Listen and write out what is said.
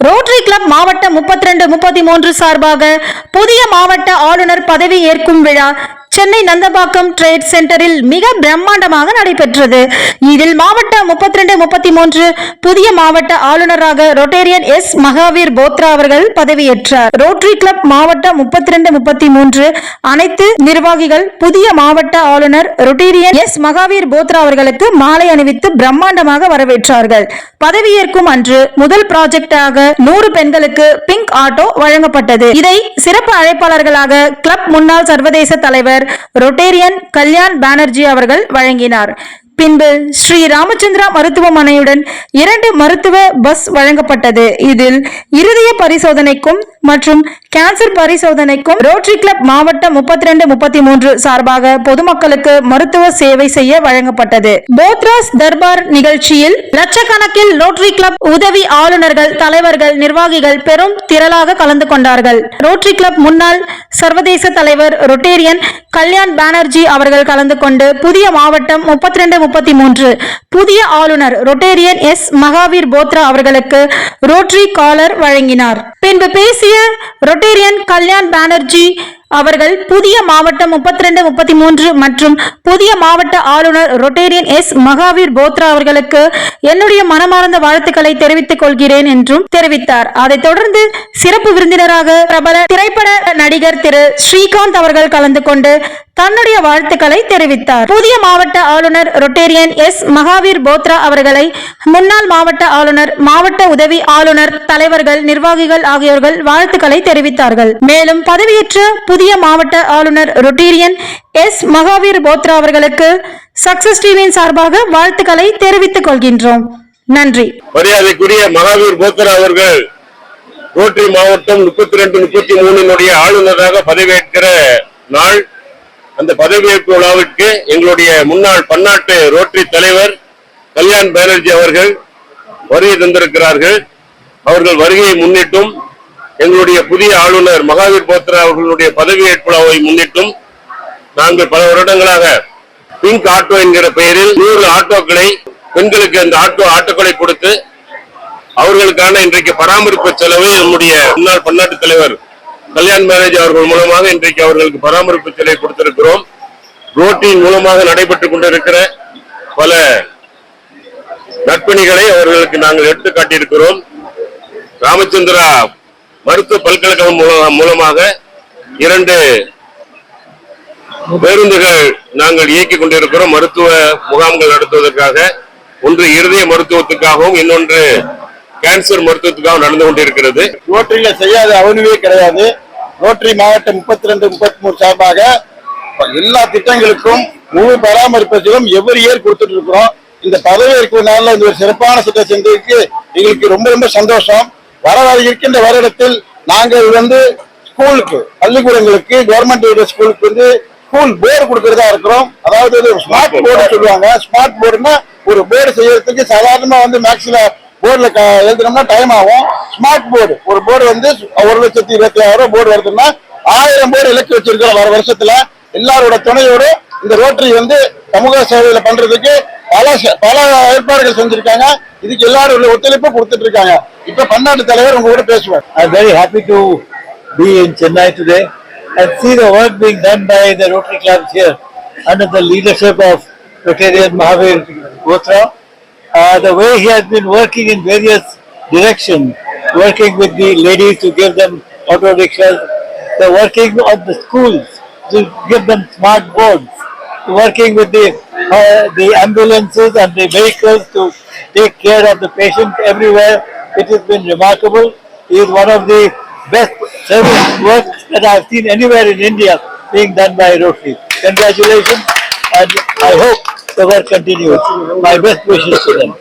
Rotary club மாவட்ட முப்பத்தி ரெண்டு முப்பத்தி மூன்று சார்பாக புதிய மாவட்ட ஆளுநர் பதவி ஏற்கும் விழா சென்னை நந்தபாக்கம் ட்ரேட் சென்டரில் மிக பிரம்மாண்டமாக நடைபெற்றது. இதில் மாவட்ட முப்பத்தி ரெண்டு முப்பத்தி மூன்று புதிய மாவட்ட ஆளுநராக ரொட்டேரியன் எஸ் மகாவீர் போத்ரா அவர்கள் பதவியேற்றார். ரோட்டரி கிளப் மாவட்ட முப்பத்தி ரெண்டு முப்பத்தி மூன்று அனைத்து நிர்வாகிகள் புதிய மாவட்ட ஆளுநர் ரொட்டேரியன் எஸ் மகாவீர் போத்ரா அவர்களுக்கு மாலை அணிவித்து பிரம்மாண்டமாக வரவேற்றார்கள். பதவியேற்கும் அன்று முதல் ப்ராஜெக்டாக நூறு பெண்களுக்கு பிங்க் ஆட்டோ வழங்கப்பட்டது. இதை சிறப்பு அழைப்பாளர்களாக கிளப் முன்னாள் சர்வதேச தலைவர் ரொட்டேரியன் கல்யாண் பானர்ஜி அவர்கள் வழங்கினார். பின்பு ஸ்ரீ ராமச்சந்திரா மருத்துவமனையுடன் இரண்டு மருத்துவ பஸ் வழங்கப்பட்டது. இதில் இருதய பரிசோதனைக்கும் மற்றும் கேன்சர் பரிசோதனைக்கும் ரோட்டரி கிளப் மாவட்ட முப்பத்தி ரெண்டு முப்பத்தி மூன்று சார்பாக பொதுமக்களுக்கு மருத்துவ சேவை செய்ய வழங்கப்பட்டது. போத்ராஸ் தர்பார் நிகழ்ச்சியில் லட்சக்கணக்கில் ரோட்டரி கிளப் உதவி ஆளுநர்கள் தலைவர்கள் நிர்வாகிகள் பெரும் திரளாக கலந்து கொண்டார்கள். ரோட்டரி கிளப் முன்னாள் சர்வதேச தலைவர் ரொட்டேரியன் கல்யாண் பானர்ஜி அவர்கள் கலந்து கொண்டு புதிய மாவட்டம் முப்பத்தி ரெண்டு முப்பத்தி மூன்று. புதிய ஆளுநர் ரொட்டேரியன் எஸ். மகாவீர் போத்ரா அவர்களுக்கு ரோட்ரி காலர் வழங்கினார். பின்பு பேசிய ரொட்டேரியன் கல்யாண் பானர்ஜி அவர்கள் புதிய மாவட்டம் முப்பத்தி ரெண்டு முப்பத்தி மூன்று மற்றும் புதிய மாவட்ட ஆளுநர் ரொட்டேரியன் எஸ். மகாவீர் போத்ரா அவர்களுக்கு என்னுடைய மனமார்ந்த வாழ்த்துக்களை தெரிவித்துக் கொள்கிறேன் என்றும் தெரிவித்தார். அதைத் தொடர்ந்து சிறப்பு விருந்தினராக பிரபல திரைப்பட நடிகர் திரு ஸ்ரீகாந்த் அவர்கள் கலந்து கொண்டு தன்னுடைய வாழ்த்துக்களை தெரிவித்தார். புதிய மாவட்ட ஆளுநர் ரொட்டேரியன் எஸ். மகாவீர் போத்ரா அவர்களை முன்னாள் மாவட்ட ஆளுநர் மாவட்ட உதவி ஆளுநர் தலைவர்கள் நிர்வாகிகள் ஆகியோர்கள் வாழ்த்துக்களை தெரிவித்தார்கள். மேலும் பதவியேற்ற புதிய மாவட்ட ஆளுநர் ரொட்டீரியன் எஸ். மகாவீர் போத்ரா அவர்களுக்கு சக்சஸ் டிவியின் சார்பாக வாழ்த்துக்களை தெரிவித்துக் கொள்கின்றோம். நன்றி. மரியாதைக்குரிய மகாவீர் போத்ரா அவர்கள் ரோட்டரி மாவட்டம் முப்பத்தி ரெண்டு முப்பத்தி மூணினுடைய ஆளுநராக பதவியேற்கிற நாள். அந்த பதவியேற்பு விழாவிற்கு எங்களுடைய முன்னாள் பன்னாட்டு ரோட்டரி தலைவர் கல்யாண் பானர்ஜி அவர்கள் வருகை தந்திருக்கிறார்கள். அவர்கள் வருகையை முன்னிட்டும் எங்களுடைய புதிய ஆளுநர் மகாவீர் போத்ரா அவர்களுடைய பதவியேற்பு விழாவை முன்னிட்டும் நாங்கள் பல வருடங்களாக பிங்க் ஆட்டோ என்கிற பெயரில் நூறு ஆட்டோக்களை பெண்களுக்கு அந்த ஆட்டோ ஆட்டோக்களை கொடுத்து அவர்களுக்கான இன்றைக்கு பராமரிப்பு செலவு நம்முடைய முன்னாள் பன்னாட்டு தலைவர் கல்யாண் மேரேஜ் அவர்கள் மூலமாக இன்றைக்கு அவர்களுக்கு பராமரிப்பு செலவை கொடுத்திருக்கிறோம். ரோட்டின் மூலமாக நடைபெற்றுக் கொண்டிருக்கிற பல நட்பணிகளை அவர்களுக்கு நாங்கள் எடுத்து காட்டியிருக்கிறோம். ராமச்சந்திரா மருத்துவ பல்கலைக்கழகம் மூலமாக இரண்டு பேருந்துகள் நாங்கள் இயக்கிக் கொண்டிருக்கிறோம். மருத்துவ முகாம்கள் நடத்துவதற்காக. ஒன்று இருதய மருத்துவத்துக்காகவும் இன்னொன்று கேன்சர் மருத்துவத்துக்காகவும் நடந்து கொண்டிருக்கிறது. ரோட்டரியில செய்யாத அவனுவே கிடையாது. ரோட்டரி மாவட்டம் முப்பத்தி ரெண்டு முப்பத்தி மூணு சார்பாக எல்லா திட்டங்களுக்கும் முழு பராமரிப்பதிலும் எவ்வரி இயர் கொடுத்துட்டு இருக்கிறோம். இந்த பதவியேற்பு நாளில் இந்த ஒரு சிறப்பான திட்டம் செஞ்சதுக்கு எங்களுக்கு ரொம்ப ரொம்ப சந்தோஷம். வர வர இருக்கின்ற வருடத்தில் நாங்கள் வந்து ஸ்கூலுக்கு பள்ளிக்கூடங்களுக்கு கவர்மெண்ட் ஸ்கூலுக்கு வந்து ஸ்கூல் போர்டு கொடுக்கறதா இருக்கிறோம். அதாவது ஸ்மார்ட் போர்டு சொல்லுவாங்க. ஸ்மார்ட் போர்டுனா ஒரு போர்டு செய்யறதுக்கு சாதாரணமா வந்து மேக்ஸ்ல போர்டில் எழுதுனோம்னா டைம் ஆகும். ஸ்மார்ட் போர்டு ஒரு போர்டு வந்து ஒரு லட்சத்தி இருபத்தி ஆயிரம் போர்டு வருதுன்னா ஆயிரம் போர்டு இலக்கு வச்சிருக்கிறோம் வர வருஷத்துல. எல்லாரோட துணையோடு இந்த ரோட்டரி வந்து சமூக சேவையில பண்றதுக்கு பல ச- பல ஏற்பாடுகள் செஞ்சிருக்காங்க இதுக்கு எல்லாரும் உள்ள ஒத்துழைப்பு கொடுத்துட்டு இருக்காங்க இப்ப பன்னாட்டு தலைவர் உங்க கூட பேசுவார் I'm very happy to be in Chennai today and see the work being done by the Rotary clubs here under the leadership of Rotarian Mahavir Gotra. Uh, the way he has been working in various directions, working with the ladies to give them auto rickshaws, the working on the schools to give them smart boards, working with the uh, the ambulances and the vehicles to take care of the patient everywhere. It has been remarkable. He is one of the best service work that I have seen anywhere in India being done by Rotary. Congratulations and I hope the work continues. My best wishes to them.